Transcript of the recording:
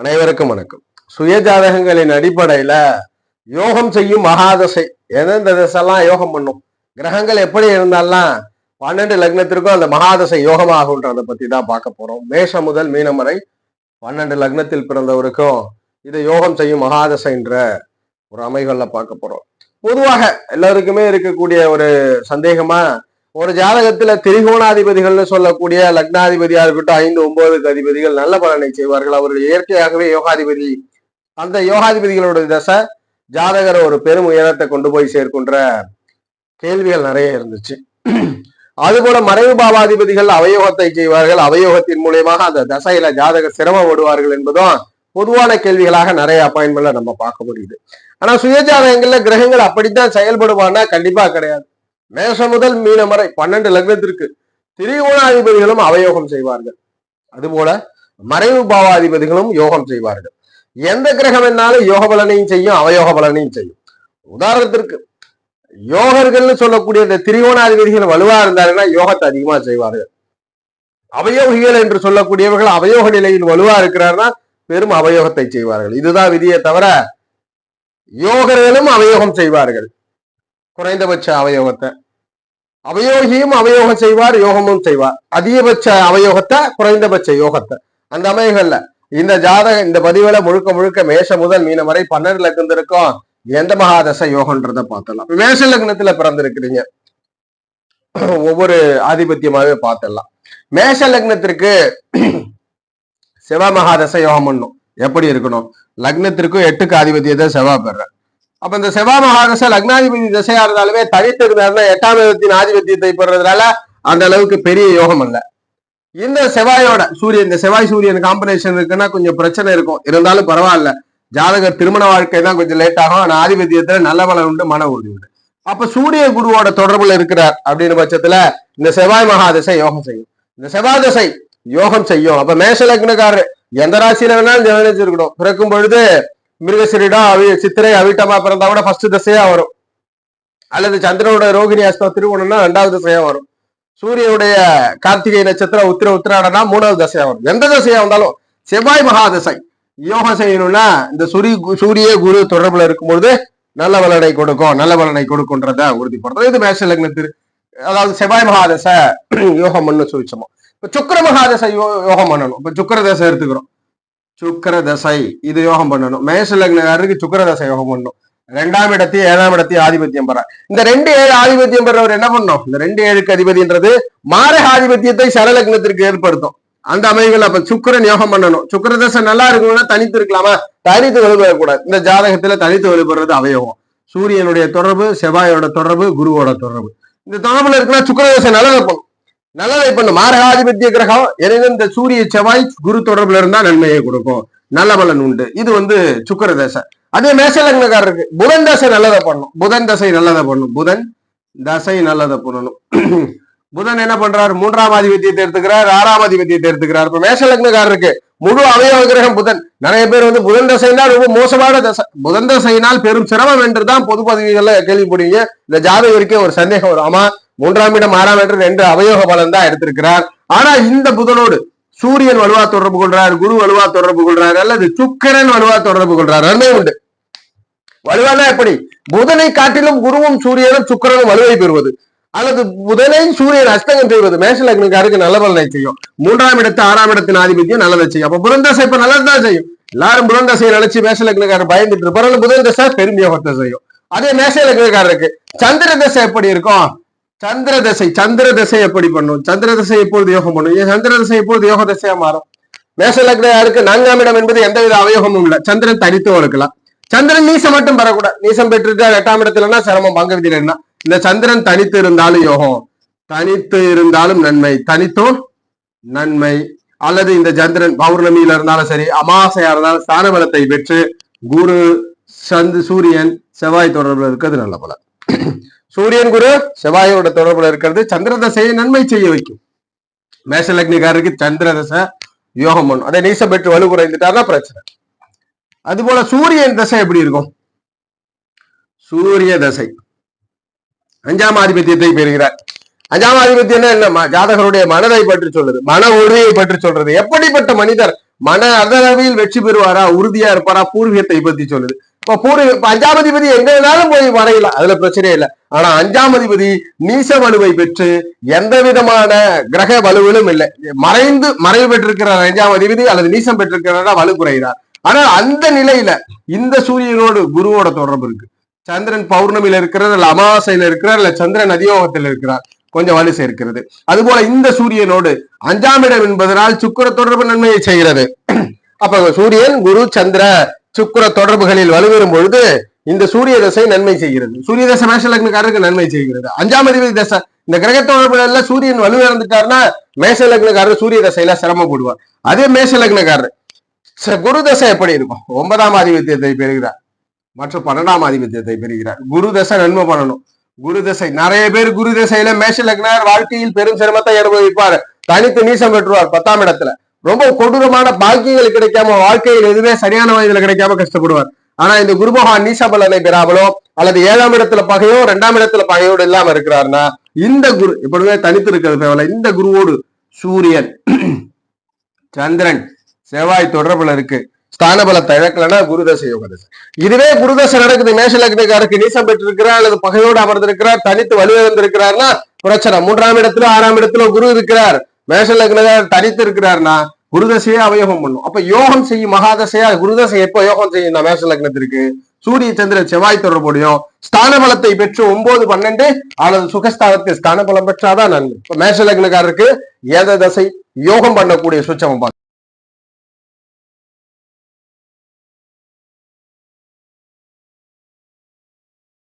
அனைவருக்கும் வணக்கம். சுய ஜாதகங்களின் அடிப்படையில யோகம் செய்யும் மகாதசை. எந்தெந்த தசெல்லாம் யோகம் பண்ணும்? கிரகங்கள் எப்படி இருந்தாலும் பன்னெண்டு லக்னத்திற்கும் அந்த மகாதசை யோகமாகுன்றதை பத்தி தான் பார்க்க போறோம். மேஷம் முதல் மீனம் வரை பன்னெண்டு லக்னத்தில் பிறந்தவருக்கும் இதை யோகம் செய்யும் மகாதசைன்ற ஒரு அமைகள்ல பார்க்க போறோம். பொதுவாக எல்லாருக்குமே இருக்கக்கூடிய ஒரு சந்தேகமா ஒரு ஜாதகத்துல திரிகோணாதிபதிகள்னு சொல்லக்கூடிய லக்னாதிபதியா இருக்கட்டும் ஐந்து ஒன்பதுக்கு அதிபதிகள் நல்ல பலனை செய்வார்கள். அவர்கள் இயற்கையாகவே யோகாதிபதி அந்த யோகாதிபதிகளோட தசை ஜாதகரை ஒரு பெரும் உயரத்தை கொண்டு போய் சேர்க்கின்ற கேள்விகள் நிறைய இருந்துச்சு. அதுபோல மறைவு பாவாதிபதிகள் அவயோகத்தை செய்வார்கள். அவயோகத்தின் மூலியமாக அந்த தசையில ஜாதக சிரமப்படுவார்கள் என்பதும் பொதுவான கேள்விகளாக நிறைய அப்பாயின்மெண்ட்ல நம்ம பார்க்க முடியுது. ஆனா சுயஜாதகங்கள்ல கிரகங்கள் அப்படித்தான் செயல்படுவான்னா கண்டிப்பா கிடையாது. மேஷம் முதல் மீனம் வரை பன்னெண்டு லக்னத்திற்கு திரிகோணாதிபதிகளும் அவயோகம் செய்வார்கள். அதுபோல மறைவு பாவாதிபதிகளும் யோகம் செய்வார்கள். எந்த கிரகம் என்னாலும் யோக பலனையும் செய்யும் அவயோக பலனையும் செய்யும். உதாரணத்திற்கு யோகர்கள்னு சொல்லக்கூடிய இந்த திரிகோணாதிபதிகள் வலுவா இருந்தாருன்னா யோகத்தை அதிகமா செய்வார்கள். அவயோகிகள் என்று சொல்லக்கூடியவர்கள் அவயோக நிலையில் வலுவா இருக்கிறார்னா பெரும் அவயோகத்தை செய்வார்கள். இதுதான் விதியை தவிர யோகர்களும் அவயோகம் செய்வார்கள். குறைந்தபட்ச அவயோகத்தை. அவயோகியும் அவயோகம் செய்வார் யோகமும் செய்வார். அதிகபட்ச அவயோகத்தை குறைந்தபட்ச யோகத்தை. அந்த அமைகள்ல இந்த ஜாதக இந்த பதிவுல முழுக்க முழுக்க மேஷ முதல் மீன வரை பன்னெண்டு லக்னம் இருக்கும் எந்த மகாதச யோகன்றத பார்த்தலாம் மேஷ லக்னத்துல பிறந்திருக்கிறீங்க. ஒவ்வொரு ஆதிபத்தியமாவே பார்த்தலாம் மேஷ லக்னத்திற்கு செவ்வாய் மகாதச யோகம் பண்ணும். எப்படி இருக்கணும்? லக்னத்திற்கும் எட்டுக்கு ஆதிபத்தியத்தை செவ்வாய் பெறார் அப்ப இந்த செவ்வா மகாதச லக்னாதிபதி திசையா இருந்தாலுமே தனித்து இருந்தாருன்னா எட்டாம் விதத்தின் ஆதிபத்தியத்தை பெறதுனால அந்த அளவுக்கு பெரிய யோகம் அல்ல. இந்த செவ்வாயோட சூரியன் இந்த செவ்வாய் சூரியன் காம்பினேஷன் இருக்குன்னா கொஞ்சம் பிரச்சனை இருக்கும். இருந்தாலும் பரவாயில்ல. ஜாதகர் திருமண வாழ்க்கை தான் கொஞ்சம் லேட் ஆகும். ஆனா ஆதிபத்தியத்துல நல்ல பலன் உண்டு மன உறுதி உண்டு. அப்ப சூரிய குருவோட தொடர்புல இருக்கிறார் அப்படின்னு பட்சத்துல இந்த செவ்வாய் மகாதசை யோகம் செய்யும். இந்த செவ்வாய் தசை யோகம் செய்யும். அப்ப மேஷ லக்னக்காரர் எந்த ராசியில வேணாலும் ஜனனிச்சிருக்கணும் பிறக்கும் பொழுது மிருகசிரிடம் அவி சித்திரை அவிட்டமா பிறந்தா கூட ஃபர்ஸ்ட் திசையா வரும். அல்லது சந்திரனோட ரோகிணி அஸ்தம் திருவோணம்னா ரெண்டாவது திசையா வரும். சூரியனுடைய கார்த்திகை நட்சத்திரம் உத்திர உத்திராடனா மூணாவது தசையா வரும். எந்த தசையா வந்தாலும் செவ்வாய் மகாதசை யோகம் செய்யணும்னா இந்த சூரிய சூரிய குரு தொடர்புல இருக்கும்பொழுது நல்ல பலனை கொடுக்கும். நல்ல பலனை கொடுக்கும்ன்றத உறுதிப்படுறது இது மேஷ லக்னத்திற்கு அதாவது செவ்வாய் மகாதசை யோகம் பண்ணு சொல்லிச்சோமோ இப்ப சுக்கர மகாதசை யோ- யோகம் பண்ணணும். இப்ப சுக்கர தசை எடுத்துக்கிறோம். சுக்கர தசை இது யோகம் பண்ணணும். மேஷ லக்னக்காரருக்கு சுக்கர தசை யோகம் பண்ணணும். ரெண்டாம் இடத்தையும் ஏழாம் இடத்தையும் ஆதிபத்தியம் பெற இந்த ரெண்டு ஏழு ஆதிபத்தியம் பெறவர் என்ன பண்ணும் இந்த ரெண்டு ஏழுக்கு அதிபதின்றது மாரக ஆதிபத்தியத்தை சரலக்னத்திற்கு ஏற்படுத்தும். அந்த அமைவுகள் அப்ப சுக்கரன் யோகம் பண்ணணும். சுக்கிர தசை நல்லா இருக்கணும்னா தனித்து இருக்கலாமா? தனித்து வலுப்பெறக்கூடாது இந்த ஜாதகத்துல தனித்து வலுப்படுறது அவயோகம். சூரியனுடைய தொடர்பு செவ்வாயோட தொடர்பு குருவோட தொடர்பு. இந்த தொடர்புல இருக்குன்னா சுக்கிர தசை நல்லதை நல்லதை பண்ணும். மாரகாதிபத்திய கிரகம் எனினும் இந்த சூரிய செவ்வாய் குரு தொடர்புல இருந்தா நன்மையை கொடுக்கும். நல்ல பலன் உண்டு. இது வந்து சுக்கர தசை. அதே மேசலக்னக்காரருக்கு புதன் தசை நல்லதை பண்ணும். புதன் தசை நல்லதை பண்ணும். புதன் தசை நல்லதை பண்ணணும். புதன் என்ன பண்றாரு? மூன்றாம் ஆதிபத்தியத்தை எடுத்துக்கிறார் ஆறாம் ஆதிபத்தியத்தை எடுத்துக்கிறார். இப்ப மேஷ லக்னக்காரருக்கு முழு அவயவ கிரகம் புதன். நிறைய பேர் வந்து புதன் தசைனால் ரொம்ப மோசமான தசை. புதன் தசையினால் பெரும் சிரமம் என்றுதான் பொது பதவிகள்ல கேள்விப்படுவீங்க இந்த ஜாதகருக்கே ஒரு சந்தேகம் வரும். ஆமா மூன்றாம் இடம் ஆறாம் இடம் ரெண்டு அவயோக பலன் தான் எடுத்திருக்கிறார். ஆனா இந்த புதனோடு சூரியன் வலுவா தொடர்பு கொள்றாரு குரு வலுவா தொடர்பு கொள்றார் அல்லது சுக்கிரன் வலுவா தொடர்பு கொள்றார். ரெண்டே உண்டு. வலுவானா எப்படி? புதனை காட்டிலும் குருவும் சூரியனும் சுக்கிரனும் வலுவை பெறுவது. அல்லது புதனையும் சூரியன் அஸ்தங்கம் செய்வது. மேஷ லக்னக்காருக்கு நல்ல பலனை செய்யும். மூன்றாம் இடத்து ஆறாம் இடத்தின் ஆதிபத்தியம் நல்லதை செய்யும். அப்ப புதன் தசை இப்ப நல்லதுதான் செய்யும். எல்லாரும் புதன் தசையை நினைச்சு மேஷ லக்னக்காரர் பயந்துட்டு இருப்பாரு. புதன் தசை பெருமியோகத்தை செய்யும். அதே மேஷ லக்னக்காரருக்கு சந்திர தசை எப்படி இருக்கும்? சந்திர தசை சந்திர தசை எப்படி பண்ணும்? சந்திர தசை எப்பொழுது யோகம் பண்ணும்? ஏன் சந்திர தசை எப்பொழுது யோக தசையா மாறும்? மேஷ லக்னக்காரருக்கு நான்காம் இடம் என்பது எந்தவித அவயோகமும் இல்லை. சந்திரன் தனித்துவம் இருக்கலாம் சந்திரன் நீசம் மட்டும் பெறக்கூடாது. நீசம் பெற்றுட்டு எட்டாம் இடத்துலன்னா சிரமம் பங்கு விதியில இந்த சந்திரன் தனித்து இருந்தாலும் யோகம் தனித்து இருந்தாலும் நன்மை தனித்தும் நன்மை. அல்லது இந்த சந்திரன் பௌர்ணமியில இருந்தாலும் சரி அமாவாசையா இருந்தாலும் ஸ்தான பலத்தை பெற்று குரு சந்து சூரியன் செவ்வாய் தொடர்புல இருக்கிறது நல்ல பலன். சூரியன் குரு செவ்வாயோட தொடர்புல இருக்கிறது. சந்திர தசையை நன்மை செய்ய வைக்கும். மேஷ லக்னிகாரருக்கு சந்திர தசை யோகம் பண்ணும். அதை நீச பெற்று வலு குறைந்துட்டாருன்னா பிரச்சனை. அது போல சூரியன் தசை எப்படி இருக்கும்? சூரிய தசை. அஞ்சாம் ஆதிபத்தியத்தை பெறுகிறார். அஞ்சாம் ஆதிபத்தியம் என்ன? ஜாதகருடைய மனதை பற்றி சொல்றது மன உறுதியை பற்றி சொல்றது. எப்படிப்பட்ட மனிதர் மன அதளவில் வெற்றி பெறுவாரா? உறுதியா இருப்பாரா? பூர்வீகத்தை பத்தி சொல்லுது. இப்ப பூர்வீக இப்ப அஞ்சாம் அதிபதி எங்க வேணாலும் போய் வரையலாம். அதுல பிரச்சனையே இல்லை. ஆனா அஞ்சாம் அதிபதி நீச வலுவை பெற்று எந்த விதமான கிரக வலுவிலும் இல்லை. மறைந்து மறைவு பெற்றிருக்கிறார் அஞ்சாம் அதிபதி அல்லது நீசம் பெற்றிருக்கிறாரா வலு குறைகிறார். ஆனா அந்த நிலையில இந்த சூரியனோடு குருவோட தொடர்பு இருக்கு. சந்திரன் பௌர்ணமியில இருக்கிறார் இல்ல அமாவாசையில இருக்கிறார் இல்ல சந்திரன் அதியோகத்தில் இருக்கிறார். கொஞ்சம் வலு சேர்க்கிறது அதுபோல இந்த சூரியனோடு அஞ்சாம் இடம் என்பதனால் சுக்கர தொடர்பு நன்மையை செய்கிறது. அப்ப சூரியன் குரு சந்திர சுக்கிர தொடர்புகளில் வலுவெறும் பொழுது இந்த சூரிய தசை நன்மை செய்கிறது. சூரிய தசை மேஷ லக்னக்காரருக்கு நன்மை செய்கிறது. அஞ்சாம் அதிபதி தசை இந்த கிரக தொடர்புகள்ல சூரியன் வலுவிழந்துட்டாருன்னா மேஷ லக்னக்காரர் சூரிய தசையில சிரமப்படுவார் அதே மேஷ லக்னக்காரர் ச- குரு தசை எப்படி இருக்கும்? ஒன்பதாம் ஆதிபத்தியத்தை பெறுகிறார். மற்றும் பன்னெண்டாம் ஆதிபத்தியத்தை பெறுகிறார். குரு தசை நன்மை பண்ணணும். குரு தசை நிறைய பேர் குரு தசையில மேஷ லக்னர் வாழ்க்கையில் பெரும் சிரமத்தை அனுபவிப்பார். தனித்து நீசம் பெற்றுவார் பத்தாம் இடத்துல. ரொம்ப கொடூரமான பாக்கியங்கள் கிடைக்காம வாழ்க்கையில் எதுவுமே சரியான வயதுல கிடைக்காம கஷ்டப்படுவார். ஆனா இந்த குரு பகவான் பெறாமலோ அல்லது ஏழாம் இடத்துல பகையோ ரெண்டாம் இடத்துல பகையோடு இல்லாம இருக்கிறாருன்னா இந்த குரு எப்பொழுதுமே தனித்து இருக்கிறது தேவையில்ல. இந்த குருவோடு சூரியன் சந்திரன் செவ்வாய் தொடர்புல இருக்கு. ஸ்தான பலத்தை இழக்கலன்னா குருதசை யோகதசை. இதுவே குருதசை நடக்குது. மேஷ லக்னக்காரருக்கு நீசம் பெற்றிருக்கிறார் அல்லது பகையோடு அமர்ந்திருக்கிறார் தனித்து வலுவிழந்திருக்கிறார்னா பிரச்சனை. மூன்றாம் இடத்துல ஆறாம் இடத்துல குரு இருக்கிறார். மேஷ லக்னக்காரர் தனித்து இருக்கிறார்னா குருதசையே அவயோகம் பண்ணும். அப்ப யோகம் செய்யும் மகாதசையா? குருதசை எப்ப யோகம் செய்யும் இந்த மேஷ லக்னத்திற்கு? சூரிய சந்திரன் செவ்வாய் தொடர்புடையும் ஸ்தான பலத்தை பெற்று ஒன்பது பன்னெண்டு அல்லது சுகஸ்தானத்தில் ஸ்தான பலம் பெற்றாதான் நன்மை. இப்ப மேஷ லக்னக்காரருக்கு ஏத தசை யோகம் பண்ணக்கூடிய சுச்சமம்